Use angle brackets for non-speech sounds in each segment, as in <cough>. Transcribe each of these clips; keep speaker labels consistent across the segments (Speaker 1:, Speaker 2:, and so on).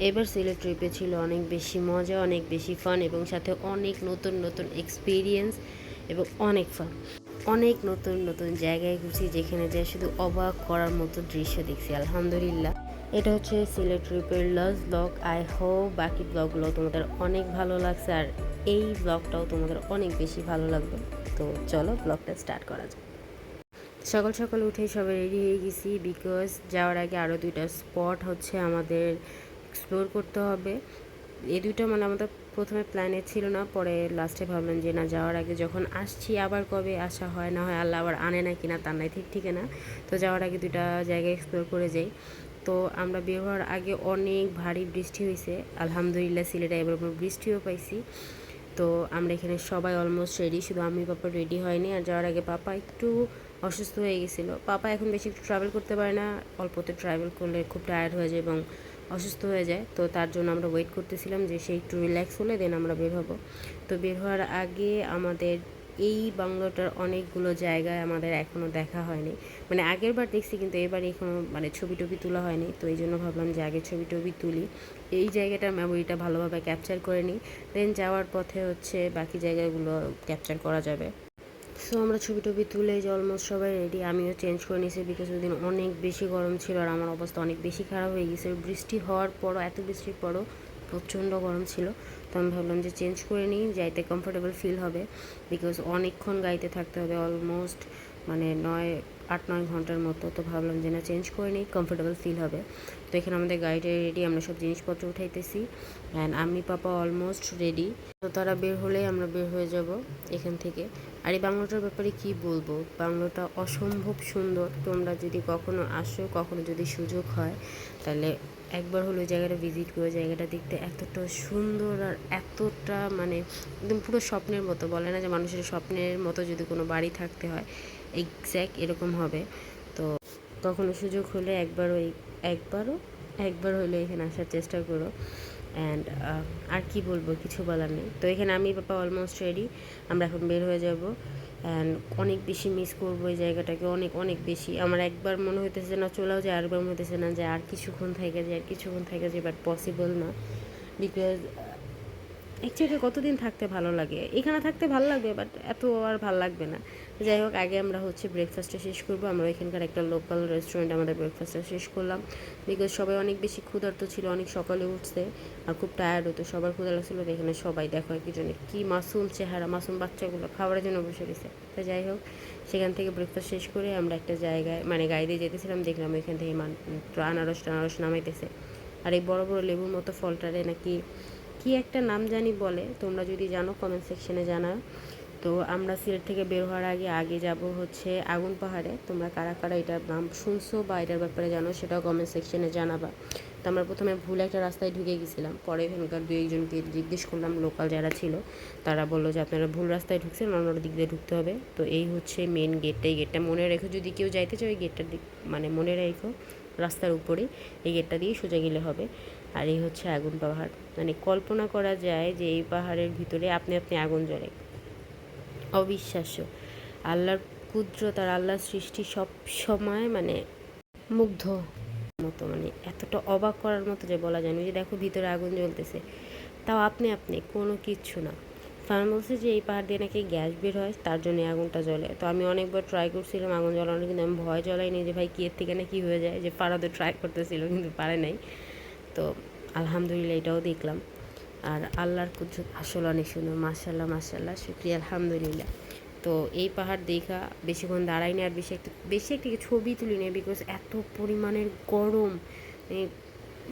Speaker 1: এবার সিলেট ট্রিপে ছিল অনেক বেশি মজা, অনেক বেশি ফান এবং সাথে অনেক নতুন নতুন এক্সপিরিয়েন্স এবং অনেক ফান অনেক নতুন নতুন জায়গায় ঘুরছি যেখানে যে শুধু অবাক করার মতো দৃশ্য দেখছি, আলহামদুলিল্লাহ। এটা হচ্ছে সিলেট ট্রিপের লাস্ট ব্লগ আই হোপ বাকি ব্লগগুলো তোমাদের অনেক ভালো লাগছে আর এই ব্লগটাও তোমাদের অনেক বেশি ভালো লাগবে। তো চলো ব্লগটা স্টার্ট করা যাক। সকাল সকাল উঠেই সবাই রেডি হয়ে গেছি বিকজ যাওয়ার আগে আরও দুইটা স্পট হচ্ছে আমাদের এক্সপ্লোর করতে হবে। এই দুইটা মানে আমাদের প্রথমে প্ল্যানে ছিল না, পরে লাস্টে ভাবলাম যে না, যাওয়ার আগে যখন আসছি, আবার কবে আসা হয়, না হয় আল্লাহ আবার আনে না কিনা তার নাই ঠিক ঠিক না তো যাওয়ার আগে দুইটা জায়গায় এক্সপ্লোর করে যাই। তো আমরা বের হওয়ার আগে অনেক ভারী বৃষ্টি হয়েছে আলহামদুলিল্লাহ সিলেটে এবার বৃষ্টিও পাইছি। তো আমরা এখানে সবাই অলমোস্ট রেডি শুধু আমি, পাপা রেডি হয়নি। আর যাওয়ার আগে পাপা একটু অসুস্থ হয়ে গেছিল। পাপা এখন বেশি ট্রাভেল করতে পারে না, অল্পতে ট্রাভেল করলে খুব টায়ার্ড হয়ে যায় এবং অসুস্থ হয়ে যায়। তো তার জন্য আমরা ওয়েট করতেছিলাম যে সে একটু রিল্যাক্স হলে দেন আমরা বের হব। তো বের হওয়ার আগে আমাদের এই বাংলোটার অনেকগুলো জায়গায় আমাদের এখনও দেখা হয়নি। মানে আগের বার দেখছি কিন্তু এবার এখনও মানে ছবি টবি তোলা হয়নি। তো এই জন্য ভাবলাম যে আগে ছবি টবি তুলি। এই জায়গাটার মেমোরিটা ভালোভাবে ক্যাপচার করে নিই। দেন যাওয়ার পথে হচ্ছে বাকি জায়গাগুলো ক্যাপচার করা যাবে। সো আমরা ছবি টবি তুলে যে অলমোস্ট সবাই রেডি আমিও চেঞ্জ করে নিয়েছি বিকজ ওই দিন অনেক বেশি গরম ছিল আর আমার অবস্থা অনেক বেশি খারাপ হয়ে গেছে। বৃষ্টি হওয়ার পরও, এত বৃষ্টির পরও প্রচণ্ড গরম ছিল। তো আমি ভাবলাম যে চেঞ্জ করে নিই, যাইতে কমফোর্টেবল ফিল হবে বিকজ অনেকক্ষণ গাইতে থাকতে হবে অলমোস্ট মানে নয় আট নয় ঘণ্টার মতো, তো ভাবলাম যে না চেঞ্জ করে নিই কমফোর্টেবল ফিল হবে। তো এখানে আমাদের গাড়িটা রেডি আমরা সব জিনিসপত্র উঠাইতেছি। অ্যান্ড আমি, পাপা অলমোস্ট রেডি তো তারা বের হলে আমরা বের হয়ে যাব এখান থেকে। আর এই বাংলোটার ব্যাপারে কি বলব? বাংলোটা অসম্ভব সুন্দর। তোমরা যদি কখনো আসো, কখনো যদি সুযোগ হয়, তাহলে একবার হলো ওই জায়গাটা ভিজিট করে, জায়গাটা দেখতে এতটা সুন্দর আর এতটা মানে একদম পুরো স্বপ্নের মতো। বলে না যে মানুষের স্বপ্নের মতো যদি কোনো বাড়ি থাকতে হয় এক্স্যাক্ট এরকম হবে। তো কখনো সুযোগ হলে একবার ওই, একবারও, একবার হলে এখানে আসার চেষ্টা করো। অ্যান্ড আর কি বলব, কিছু বলার নেই। তো এখানে আমি, পাপা অলমোস্ট রেডি আমরা এখন বের হয়ে যাব। অনেক বেশি মিস করব এই জায়গাটাকে, অনেক অনেক বেশি। আমার একবার মনে হইতেছে না, চলেও যায়। আরেকবার মনে হইতেছে না যে আর কিছুক্ষণ থেকে যায়, আর কিছুক্ষণ থেকে যায় বাট পসিবল না। বিকজ এক জায়গায় কতদিন থাকতে ভালো লাগে? এখানে থাকতে ভালো লাগবে বাট এত আর ভালো লাগবে না। যাই হোক, আগে আমরা হচ্ছে ব্রেকফাস্টটা শেষ করব। আমরা এখানকার একটা লোকাল রেস্টুরেন্ট আমাদের ব্রেকফাস্টটা শেষ করলাম। বিকজ সবাই অনেক বেশি ক্ষুধার্ত ছিল, অনেক সকালে উঠছে আর খুব টায়ার্ড হতো সবার ক্ষুধা লাগছিল এখানে সবাই দেখো একজনে কি মাসুম চেহারা, মাসুম বাচ্চাগুলো খাবারের জন্য বসে গেছে তো যাই হোক, সেখান থেকে ব্রেকফাস্ট শেষ করে আমরা একটা জায়গায় মানে গাড়ি দিয়ে যেতেছিলাম, দেখলাম এখান থেকে আনারস টানারস নামাইতেছে। আর এই বড় বড় লেবুর মতো ফলটারে নাকি কি একটা নাম জানি বলে, তোমরা যদি জানো কমেন্ট সেকশনে জানাও। তো আমরা সিলেট থেকে বের হওয়ার আগে আগে যাব হচ্ছে আগুন পাহাড়ে। তোমরা কারা কারা এটার নাম শুনছো বা এটার ব্যাপারে জানো, সেটাও কমেন্ট সেকশনে জানাবা। তো আমরা প্রথমে ভুল একটা রাস্তায় ঢুকে গেছিলাম। পরে এখানকার দু একজনকে জিজ্ঞেস করলাম লোকাল যারা ছিল, তারা বলল যে, আপনারা ভুল রাস্তায় ঢুকছেন অন্য দিক দিয়ে ঢুকতে হবে। তো এই হচ্ছে মেন গেটটা এই গেটটা মনে রেখো, যদি কেউ যাইতে চাও এই গেটটার দিক মানে মনে রেখো, রাস্তার উপরেই এই গেটটা দিয়ে সোজা গেলে হবে। আর এই হচ্ছে আগুন পাহাড়। মানে কল্পনা করা যায় যে এই পাহাড়ের ভিতরে আপনি আপনি আগুন জ্বলে। অবিশ্বাস্য। আল্লাহর কুদরত আর আল্লাহর সৃষ্টি সব সময় মানে মুগ্ধ মতো মানে এতটা অবাক করার মতো যে বলা যায় না। যে দেখো ভিতরে আগুন জ্বলতেছে। তাও আপনি আপনি কোনো কিচ্ছু না। ফার্ম বলছে যে এই পাহাড় দিয়ে নাকি গ্যাস বের হয়, তার জন্য আগুনটা জ্বলে। তো আমি অনেকবার ট্রাই করছিলাম আগুন জ্বালানো কিন্তু আমি ভয় জ্বলাইনি যে ভাই কি এর থেকে না কী হয়ে যায়, যে পাড়াতে ট্রাই করতেছিল, কিন্তু পারে নাই। তো আলহামদুলিল্লাহ এটাও দেখলাম। আর আল্লাহর কুদরত আসলে অনেক সুন্দর মার্শাল্লাহ মার্শাল্লাহ শুক্রিয়া, আলহামদুলিল্লাহ। তো এই পাহাড় দেখা বেশিক্ষণ দাঁড়াইনি আর বেশি একটা বেশি একটা ছবি তুলি নেই বিকজ এত পরিমাণের গরম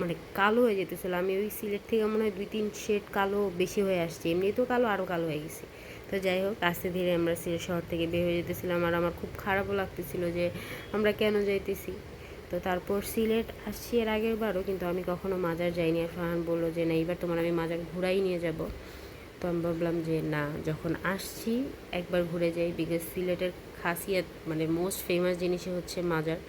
Speaker 1: মানে কালো হয়ে যেতেছিল। আমি ওই সিলেট থেকে মনে হয় দুই তিন শেড কালো বেশি হয়ে আসছে এমনি তো কালো, আরও কালো হয়ে গেছে। তো যাই হোক, আস্তে ধীরে আমরা সিলেট শহর থেকে বের হয়ে যেতেছিলাম। আর আমার খুব খারাপও লাগতেছিল যে আমরা কেন যাইতেছি। তো তারপর সিলেট আসছি এর আগের বারও, কিন্তু আমি কখনো মাজার যাইনি। আর ফাহান বলল যে, না, এইবার তোমার আমি মাজার ঘুরাই নিয়ে যাব। তো আমি ভাবলাম যে, না, যখন আসছি, একবার ঘুরে যাই। বিকজ সিলেটের খাসিয়াত মানে মোস্ট ফেমাস জিনিসই হচ্ছে মাজার।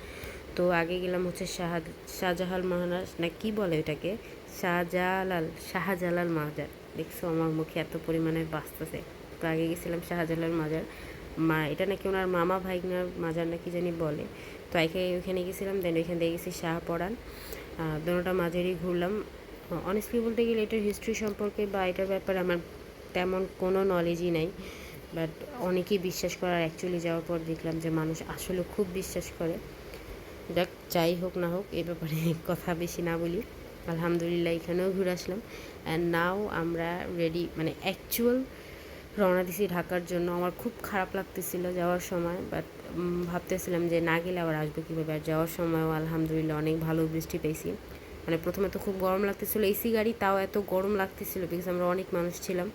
Speaker 1: তো আগে গেলাম হচ্ছে শাহ শাহজাহাল মহারাজ, না, কি বলে ওটাকে শাহজালাল শাহজালাল মাজার। দেখছ আমার মুখে এত পরিমাণে বাঁচতেছে। তো আগে গেছিলাম শাহজালাল মাজার। মা, এটা নাকি ওনার মামা ভাইগনার মাজার নাকি জানি বলে। তো একে ওইখানে গেছিলাম দেন ওইখান থেকে গেছি শাহপরান দোনোটা মাঝেরই ঘুরলাম। অনেস্টলি বলতে গেলে এটার হিস্ট্রি সম্পর্কে বা এটার ব্যাপারে আমার তেমন কোনো নলেজই নাই। বাট অনেকেই বিশ্বাস করার অ্যাকচুয়ালি যাওয়ার পর দেখলাম যে মানুষ আসলে খুব বিশ্বাস করে। যাক, যাই হোক না হোক, এ ব্যাপারে <laughs> কথা বেশি না বলি। আলহামদুলিল্লাহ এখানেও ঘুরে আসলাম। অ্যান্ড নাও আমরা রেডি মানে অ্যাকচুয়াল রওনা দিছি ঢাকার জন্য। আমার খুব খারাপ লাগতেছিল যাওয়ার সময় বাট ভাবতেছিলাম যে না গেলে আবার আসব কীভাবে? আর যাওয়ার সময়ও আলহামদুলিল্লাহ অনেক ভালো বৃষ্টি পেয়েছি মানে প্রথমে তো খুব গরম লাগতেছিল, এসি গাড়ি তাও এত গরম লাগতেছিল বিকজ আমরা অনেক মানুষ ছিলাম।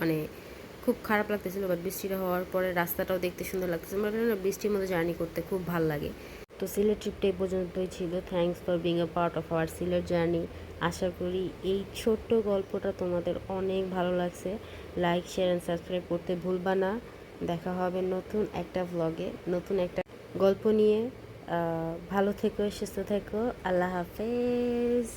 Speaker 1: মানে খুব খারাপ লাগতেছিল বাট বৃষ্টিটা হওয়ার পরে রাস্তাটাও দেখতে সুন্দর লাগতেছিল মানে বৃষ্টির মধ্যে জার্নি করতে খুব ভালো লাগে। তো সিলেট ট্রিপটা এই পর্যন্তই ছিল। Thanks for being a part of our Sylhet journey আশা করি এই ছোট্ট গল্পটা তোমাদের অনেক ভালো লাগছে। লাইক শেয়ার অ্যান্ড সাবস্ক্রাইব করতে ভুলবা না। দেখা হবে নতুন একটা ভ্লগে নতুন একটা গল্প নিয়ে। ভালো থেকো, সুস্থ থেকো। আল্লাহ হাফেজ।